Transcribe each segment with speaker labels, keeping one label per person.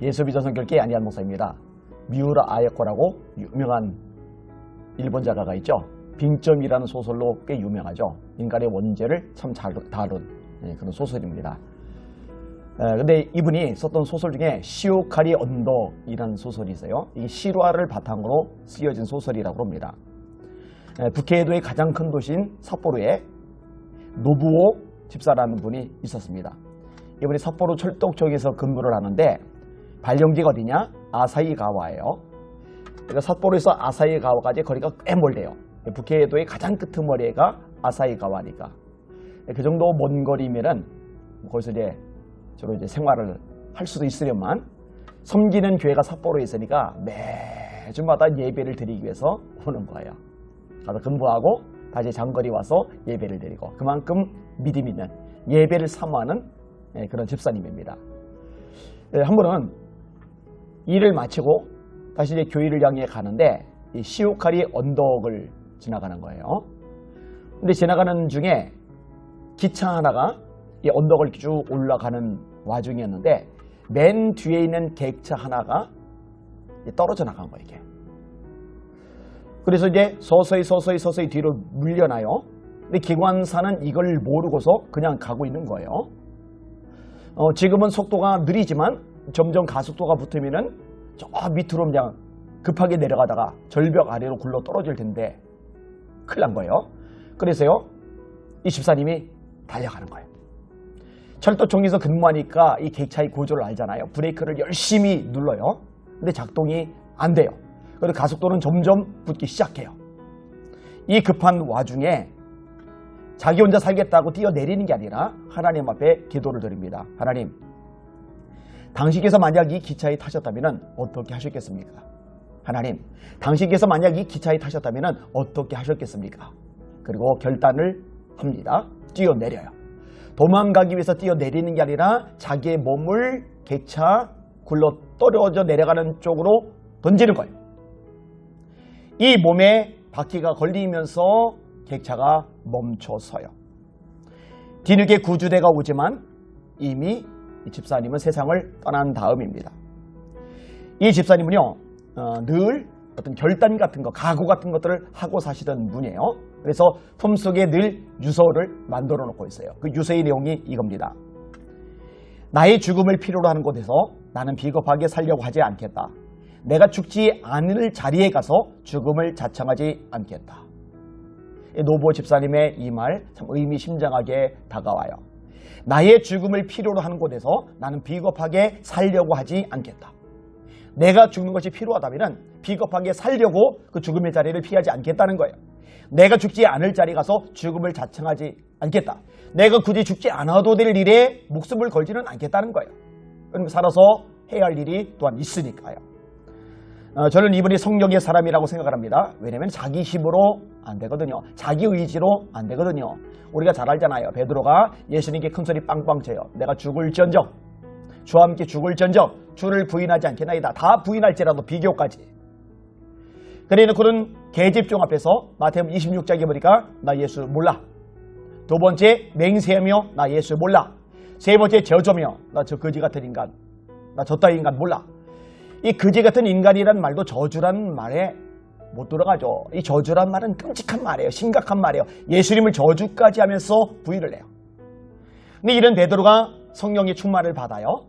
Speaker 1: 예수비전 성결계 안희한 목사입니다. 미우라 아야코라고 유명한 일본 작가가 있죠. 빙점이라는 소설로 꽤 유명하죠. 인간의 원죄를 참 잘 다룬 예, 그런 소설입니다. 에, 근데 이분이 썼던 소설 중에 시오카리 언덕이라는 소설이 있어요. 이 실화를 바탕으로 쓰여진 소설이라고 합니다. 에, 북해도의 가장 큰 도시인 삿포로에 노부오 집사라는 분이 있었습니다. 이분이 삿포로 철도 쪽에서 근무를 하는데 발령지가 어디냐? 아사히가와예요. 그러니까 삿포로에서 아사히가와까지 거리가 꽤 멀대요. 북해도의 가장 끄트머리가 아사히가와니까. 그 정도 먼 거리면은 거기서 이제 주로 이제 생활을 할 수도 있으려만 섬기는 교회가 삿포로에 있으니까 매주마다 예배를 드리기 위해서 오는 거예요. 가서 근무하고 다시 장거리 와서 예배를 드리고 그만큼 믿음 있는 예배를 사모하는 예, 그런 집사님입니다. 예, 한 번은 일을 마치고 다시 이제 교회를 향해 가는데 이 시오카리 언덕을 지나가는 거예요. 근데 지나가는 중에 기차 하나가 이 언덕을 쭉 올라가는 와중이었는데 맨 뒤에 있는 객차 하나가 떨어져 나간 거예요. 이게. 그래서 이제 서서히 서서히 서서히 뒤로 물려나요. 근데 기관사는 이걸 모르고서 그냥 가고 있는 거예요. 어, 지금은 속도가 느리지만 점점 가속도가 붙으면은 저 밑으로 그냥 급하게 내려가다가 절벽 아래로 굴러 떨어질 텐데 큰일 난 거예요. 그래서요, 이 집사님이 달려가는 거예요. 철도청에서 근무하니까 이 객차의 구조를 알잖아요. 브레이크를 열심히 눌러요. 근데 작동이 안 돼요. 그래서 가속도는 점점 붙기 시작해요. 이 급한 와중에 자기 혼자 살겠다고 뛰어내리는 게 아니라 하나님 앞에 기도를 드립니다. 하나님, 당신께서 만약 이 기차에 타셨다면 어떻게 하셨겠습니까? 하나님, 당신께서 만약 이 기차에 타셨다면 어떻게 하셨겠습니까? 그리고 결단을 합니다. 뛰어내려요. 도망가기 위해서 뛰어내리는 게 아니라 자기의 몸을 객차 굴러 떨어져 내려가는 쪽으로 던지는 거예요. 이 몸에 바퀴가 걸리면서 객차가 멈춰서요. 뒤늦게 구주대가 오지만 이미 이 집사님은 세상을 떠난 다음입니다. 이 집사님은요, 어, 늘 어떤 결단 같은 거, 각오 같은 것들을 하고 사시던 분이에요. 그래서 품속에 늘 유서를 만들어 놓고 있어요. 그 유서의 내용이 이겁니다. 나의 죽음을 필요로 하는 곳에서 나는 비겁하게 살려고 하지 않겠다. 내가 죽지 않을 자리에 가서 죽음을 자청하지 않겠다. 노보 집사님의 이 말 참 의미심장하게 다가와요. 나의 죽음을 필요로 하는 곳에서 나는 비겁하게 살려고 하지 않겠다. 내가 죽는 것이 필요하다면 비겁하게 살려고 그 죽음의 자리를 피하지 않겠다는 거예요. 내가 죽지 않을 자리 가서 죽음을 자청하지 않겠다. 내가 굳이 죽지 않아도 될 일에 목숨을 걸지는 않겠다는 거예요. 그럼 살아서 해야 할 일이 또한 있으니까요. 어, 저는 이분이 성령의 사람이라고 생각을 합니다. 왜냐하면 자기 힘으로 안 되거든요. 자기 의지로 안 되거든요. 우리가 잘 알잖아요. 베드로가 예수님께 큰 소리 빵빵 쳐요. 내가 죽을지언정 주와 함께 죽을지언정 주를 부인하지 않겠나이다. 다 부인할지라도 비교까지. 그래놓고는 계집종 앞에서 마태복음 26장에 보니까 나 예수 몰라. 두 번째 맹세하며 나 예수 몰라. 세 번째 저조며 나 저 거지 같은 인간. 나 저 따위 인간 몰라. 이 거지 같은 인간이란 말도 저주란 말에 못 들어가죠. 이 저주란 말은 끔찍한 말이에요. 심각한 말이에요. 예수님을 저주까지 하면서 부인을 해요. 근데 이런 베드로가 성령의 충만을 받아요.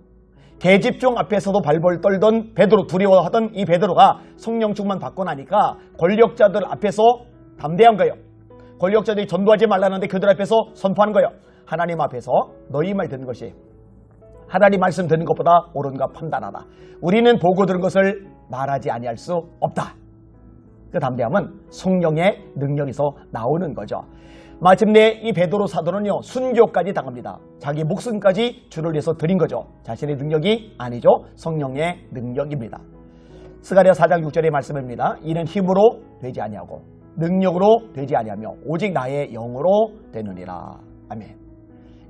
Speaker 1: 계집종 앞에서도 발벌 떨던 베드로 두려워하던 이 베드로가 성령 충만 받고 나니까 권력자들 앞에서 담대한 거예요. 권력자들이 전도하지 말라는데 그들 앞에서 선포하는 거예요. 하나님 앞에서 너희 말 듣는 것이 하나님 말씀 듣는 것보다 옳은가 판단하라. 우리는 보고 들은 것을 말하지 아니할 수 없다. 그 담대함은 성령의 능력에서 나오는 거죠. 마침내 이 베드로 사도는요 순교까지 당합니다. 자기 목숨까지 주를 위해서 드린 거죠. 자신의 능력이 아니죠. 성령의 능력입니다. 스가랴 4장 6절의 말씀입니다. 이는 힘으로 되지 아니하고 능력으로 되지 아니하며 오직 나의 영으로 되느니라. 아멘.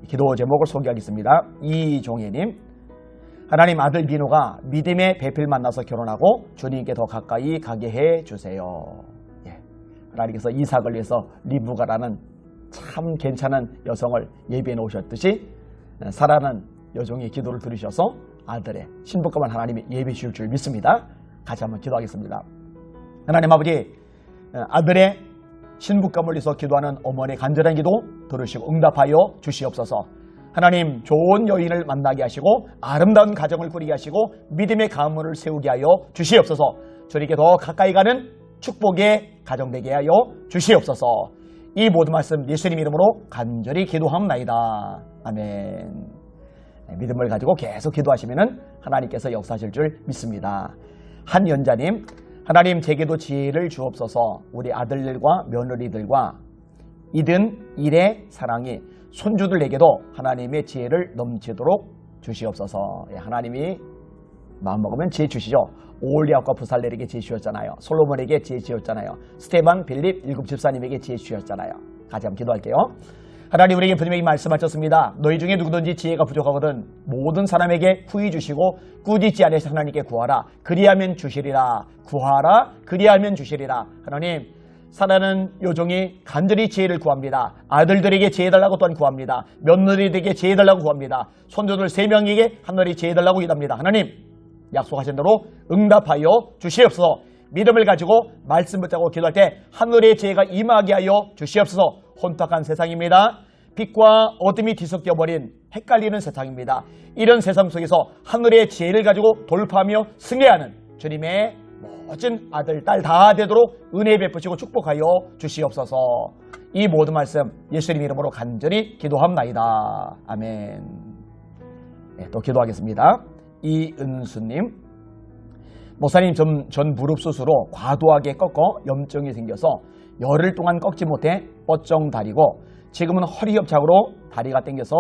Speaker 1: 기도 제목을 소개하겠습니다. 이종혜님 하나님 아들 비노가 믿음의 배필 만나서 결혼하고 주님께 더 가까이 가게 해 주세요. 예. 하나님께서 이삭을 위해서 리브가라는 참 괜찮은 여성을 예비해 놓으셨듯이 사라는 여종의 기도를 들으셔서 아들의 신부감을 하나님이 예배 주실 줄 믿습니다. 같이 한번 기도하겠습니다. 하나님 아버지 어, 아들의 신부감을 위해서 기도하는 어머니의 간절한 기도 들으시고 응답하여 주시옵소서. 하나님 좋은 여인을 만나게 하시고 아름다운 가정을 꾸리게 하시고 믿음의 가문을 세우게 하여 주시옵소서. 저에게 더 가까이 가는 축복의 가정 되게 하여 주시옵소서. 이 모든 말씀 예수님 이름으로 간절히 기도합나이다. 아멘. 네, 믿음을 가지고 계속 기도하시면 하나님께서 역사하실 줄 믿습니다. 한 연자님, 하나님 제게도 지혜를 주옵소서 우리 아들들과 며느리들과 이든 일의 사랑이 손주들에게도 하나님의 지혜를 넘치도록 주시옵소서. 예, 하나님이 마음먹으면 지혜 주시죠. 오올리압과 부살렐에게 지혜 주셨잖아요. 솔로몬에게 지혜 주셨잖아요. 스테반, 빌립, 일곱 집사님에게 지혜 주셨잖아요. 같이 한번 기도할게요. 하나님 우리에게 분명히 말씀하셨습니다. 너희 중에 누구든지 지혜가 부족하거든 모든 사람에게 후히 주시고 꾸짖지 아니하시 하나님께 구하라. 그리하면 주시리라. 구하라. 그리하면 주시리라. 하나님 사랑하는 요종이 간절히 지혜를 구합니다. 아들들에게 지혜달라고 또한 구합니다. 며느리들에게 지혜달라고 구합니다. 손주들 세 명에게 하늘이 지혜달라고 기도합니다. 하나님 약속하신 대로 응답하여 주시옵소서. 믿음을 가지고 말씀 붙잡고 기도할 때 하늘의 지혜가 임하게 하여 주시옵소서. 혼탁한 세상입니다. 빛과 어둠이 뒤섞여 버린 헷갈리는 세상입니다. 이런 세상 속에서 하늘의 지혜를 가지고 돌파하며 승리하는 주님의 멋진 아들, 딸 다 되도록 은혜 베푸시고 축복하여 주시옵소서. 이 모든 말씀 예수님 이름으로 간절히 기도합나이다. 아멘. 네, 또 기도하겠습니다. 이은수님, 목사님 전, 전 무릎 수술로 과도하게 꺾어 염증이 생겨서 열흘 동안 꺾지 못해 뻗정 다리고 지금은 허리 협착으로 다리가 땡겨서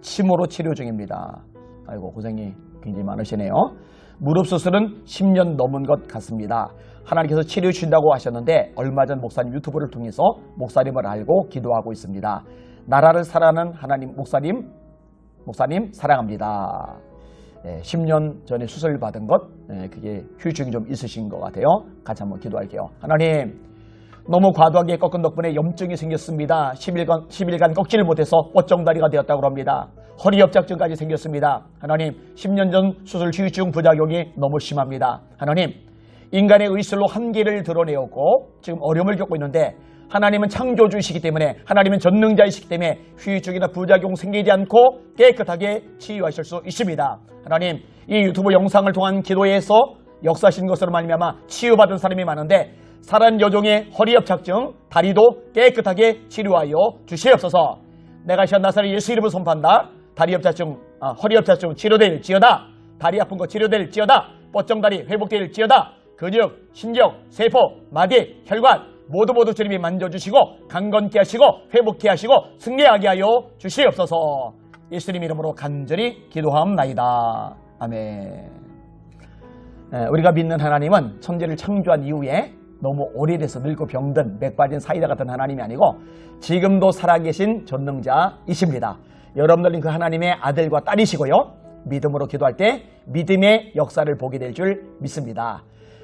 Speaker 1: 침으로 치료 중입니다. 아이고 고생이 굉장히 많으시네요. 무릎 수술은 10년 넘은 것 같습니다. 하나님께서 치료 주신다고 하셨는데 얼마 전 목사님 유튜브를 통해서 목사님을 알고 기도하고 있습니다. 나라를 사랑하는 하나님 목사님 목사님 사랑합니다. 예, 10년 전에 수술 받은 것 예, 그게 후유증이 좀 있으신 것 같아요. 같이 한번 기도할게요. 하나님 너무 과도하게 꺾은 덕분에 염증이 생겼습니다. 10일간, 10일간 꺾지를 못해서 뻗정다리가 되었다고 합니다. 허리 협착증까지 생겼습니다. 하나님, 10년 전 수술 후유증 부작용이 너무 심합니다. 하나님, 인간의 의술로 한계를 드러내었고 지금 어려움을 겪고 있는데 하나님은 창조주이시기 때문에 하나님은 전능자이시기 때문에 후유증이나 부작용 생기지 않고 깨끗하게 치유하실 수 있습니다. 하나님, 이 유튜브 영상을 통한 기도에서 역사하신 것으로 말미암아 치유받은 사람이 많은데 사란 여종의 허리 협 착증, 다리도 깨끗하게 치료하여 주시옵소서. 내가 시한 나사렛 예수 이름을 선포한다. 다리 협착증, 아, 허리 협착증 치료될지어다. 다리 아픈 거 치료될지어다. 뻗정다리 회복될지어다. 근육, 신경, 세포, 마디, 혈관 모두 모두 주님이 만져주시고 강건케 하시고 회복케 하시고 승리하게 하여 주시옵소서. 예수님 이름으로 간절히 기도하옵나이다. 아멘. 에, 우리가 믿는 하나님은 천지를 창조한 이후에 너무 오래돼서 늙고 병든 맥 빠진 사이다 같은 하나님이 아니고 지금도 살아계신 전능자이십니다. 여러분들은 그 하나님의 아들과 딸이시고요. 믿음으로 기도할 때 믿음의 역사를 보게 될 줄 믿습니다.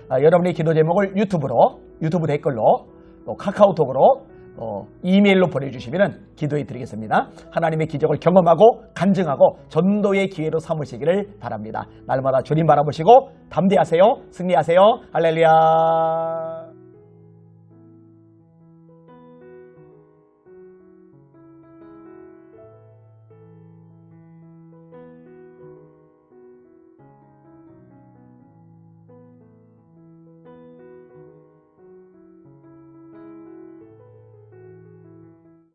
Speaker 1: 아, 여러분의 기도 제목을 유튜브로, 유튜브 댓글로, 또 카카오톡으로, 또 이메일로 보내주시면 기도해 드리겠습니다. 하나님의 기적을 경험하고 간증하고 전도의 기회로 삼으시기를 바랍니다. 날마다 주님 바라보시고 담대하세요. 승리하세요. 할렐루야.